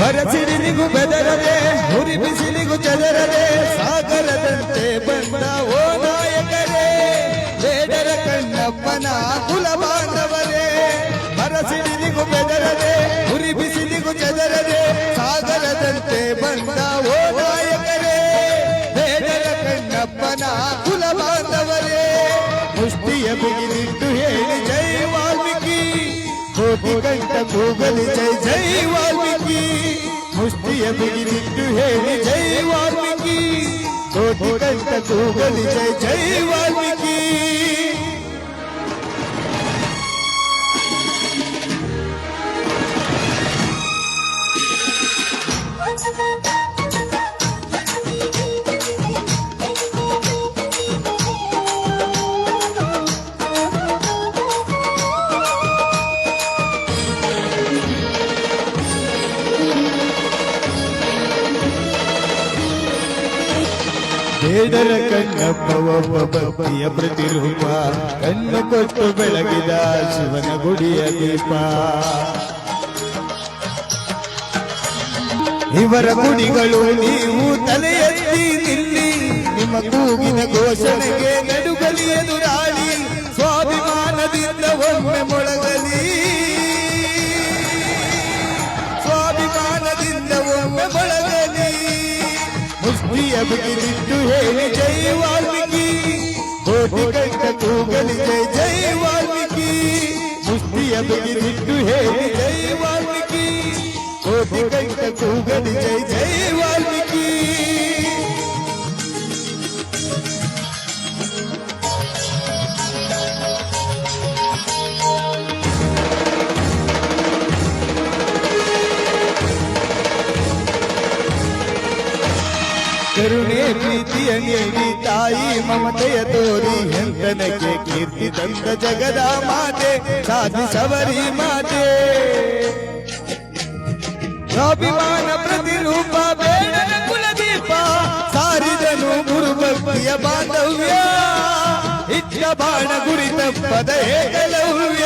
ಹರಸಿರಿನಿಗೂ ಬೆದರದೆ ಹುರಿ ಬಿಸಿಲಿಗೂ ಚದರದೆ ಸಾಗರದಂತೆ ಬಂದ ಓ ನಾಯಕರೇ ಬೇಡರ ಕಣ್ಣಪ್ಪನ ಕುಲ ಬಾಂಧವರೇ ಹರಸಿರಿನಿಗೂ ಬೆದರದೆ ಹುರಿ ಬಿಸಿಲಿಗೂ ಚದರದೆ ಸಾಗರದಂತೆ ಬಂದ ಓ ನಾಯಕರೇ ಬೇಡರ ಕಣ್ಣಪ್ಪನ ಕುಲ ಬಾಂಧವರೇ ಮುಷ್ಟಿಯ ಬಿಗಿದಿಟ್ಟು ಕೋಟಿ ಕಂಠ ಕೂಗಲಿ ಜೈ ಜೈ ವಾಲ್ಮೀಕಿ ಮುಷ್ಟಿಯ ಬಿಗಿದಿಟ್ಟು ಹೇಳಿ ಜೈ ವಾಲ್ಮೀಕಿ ಕೋಟಿ ಕಂಠ ಕೂಗಲಿ ಜೈ ಜೈ ವಾಲ್ಮೀಕಿ ಬೇಡರ ಕಣ್ಣಪ್ಪ ಒಬ್ಬ ಭಕ್ತಿಯ ಪ್ರತಿರೂಪ. ಕಣ್ಣ ಕೊಟ್ಟು ಬೆಳಗಿದ ಶಿವನ ಗುಡಿಯ ದೀಪ. ಇವರ ಗುಡಿಗಳು ನೀವು ತಲೆ ಎತ್ತಿ ನಿಲ್ಲಿ. ನಿಮ್ಮ ಕೂಗಿನ ಘೋಷಣೆಗೆ ನಡುಗಲಿ अब की बिट्टू है जय वाल्मीकि। कोटि कंट गूगल जय जय वाल्मीकि। मुस्ती अब की बिट्टू है जय वाल्मीकि। कोटि कंट गूगल जय जय ಕರುಣೆ ಪ್ರೀತಿಯ ನೀಡಿ ತಾಯಿ ಮಮತೆಯ ತೋರಿ ಹೆಂತನಕ್ಕೆ ಕೀರ್ತಿ ತಂದ ಜಗದ ಮಾತೆ, ಸಾಧಿಸವರಿ ಮಾತೆ. ಸ್ವಾಭಿಮಾನ ಪ್ರತಿರೂಪ ಬೇಡನ ಕುಲದೀಪ, ಸಾರಿದನು ಗುರುಭಕ್ತಿಯ ಬಾಂಧವ್ಯ. ಇಚ್ಛ ಬಾಣ ಗುರಿತ ಪದ ಏಕಲವ್ಯ.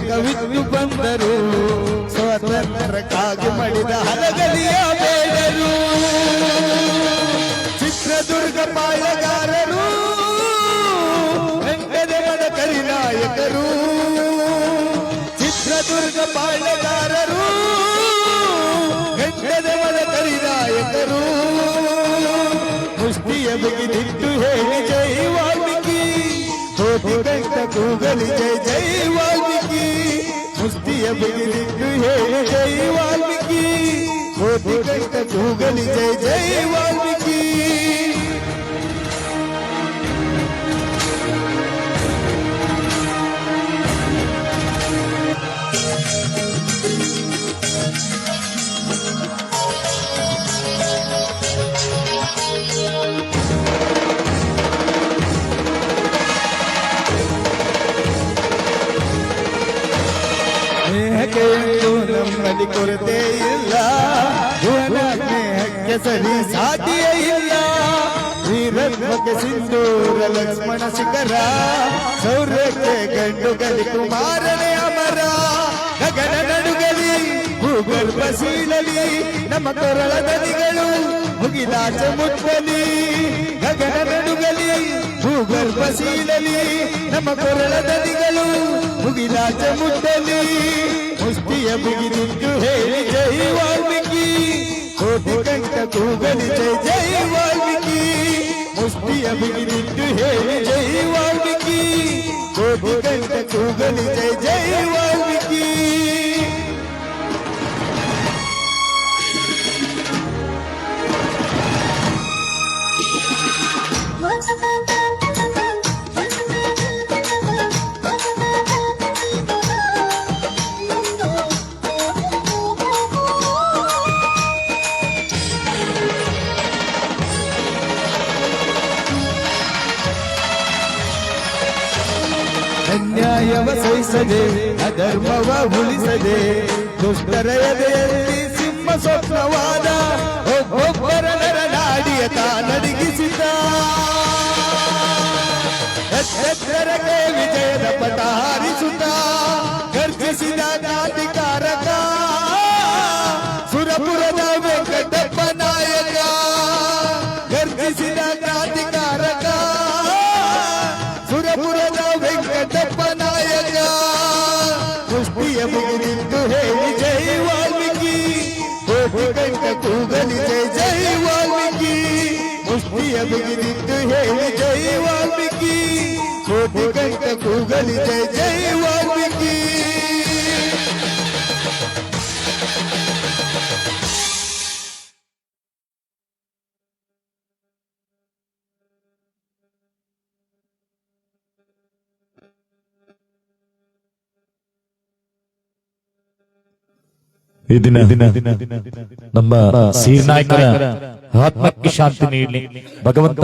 ವೀರ ತಿಲಕವಿದ್ದು ಬಂದರು. ಸ್ವತಂತ್ರಕ್ಕಾಗಿ ಮಡಿದ ಹಲಗಲಿಯ ಬೇಡರು. ಚಿತ್ರದುರ್ಗ ಪಾಳಗಾರರು ವೆಂಕಟರಮಣ ಕರಿನಾಯಕರು ಚಿತ್ರದುರ್ಗ ಪಾಳಗಾರರು ವೆಂಕಟರಮಣ ಕರಿನಾಯಕರು ಮುಷ್ಟಿಯ ಬಿಗಿದಿಟ್ಟು ಹೇಳಿ ಜೈ ವಾಲ್ಮೀಕಿ. ಕೂಗಲಿ ಜೈ ಜೈ ವಾಲ್ಮೀಕಿ. ಮುಷ್ಟಿಯ ಬಿಗಿದಿಟ್ಟು ಹೇಳಿ ಜೈ ವಾಲ್ಮೀಕಿ ಕೋಟಿ ಕಂಠ ಕೂಗಲಿ ಜೈ ಜೈ ವಾಲ್ಮೀಕಿ ನಮ್ಮಲ್ಲಿ ಕೊರತೆ ಇಲ್ಲ ಭುವನ ಸ್ನೇಹಕ್ಕೆ ಸರಿ ಸಾಧ್ಯ ಇಲ್ಲ ವೀರತ್ವಕ್ಕೆ ಸಿಂಧೂರ ಲಕ್ಷ್ಮಣ ಶಿಖರ ಸೌರ್ಯಕ್ಕೆ ಗಂಡು ಗಲಿ ಕುಮಾರನೇ ಅಮರ. ಗಗನ ನಡುಗಲಿ ಭೂಗರ್ಭ ಸೀಳಲಿ ನಮ್ಮ ಕೊರಳ ನದಿಗಳು ಮುಗಿದಾಚ ಮುಟ್ಟಲಿ ಗಗನ ನಡುಗಲಿ ಭೂಗರ್ಭ ಸೀಳಲಿ ನಮ್ಮ ಕೊರಳ ನದಿಗಳು ಮುಗಿದಾಚ ಮುಟ್ಟಲಿ ಮುಷ್ಟಿಯ ಮುಗಿದಿದ್ದು ಹೇಳಿ ಜೈ ವಾಲ್ಮೀಕಿ ಕೋಟಿ ಕಂಠ ಕೂಗಲಿ ಜೈ ಜೈ ವಾಲ್ಮೀಕಿ ಮುಷ್ಟಿಯ ಬಿಗಿದಿಟ್ಟು ಹೇಳಿ ಜೈ ವಾಲ್ಮೀಕಿ ಕೋಟಿ ಕಂಠ ಕೂಗಲಿ ಜೈ ಜೈ ವಾಲ್ಮೀಕಿ ಅನ್ಯಾಯವ ಸಹಿಸದೆ ಅಧರ್ಮವ ಉಳಿಸದೆ ದುಷ್ಟರ ಎದೆಯಲ್ಲಿ ಸಿಂಹ ಸ್ವಪ್ನವಾದ ಒಬ್ಬೊಬ್ಬರ ನರನಾಡಿಯ ತಾನಡಗಿಸಿದ ಎಚ್ಚರಕ್ಕೆ ವಿಜಯದ ಪಟ ಹಾರಿಸುತ್ತ अब गिरित जय वाल्मीकि कोटि कंठ कुगल जय जय वाल्मीकि ಈ ದಿನ ನಮ್ಮ ಸೀರ್ನಾಯಕರ ನಾಯಕರ ಆತ್ಮಕ್ಕೆ ಶಾಂತಿ ನೀಡಲಿ. ಭಗವಂತ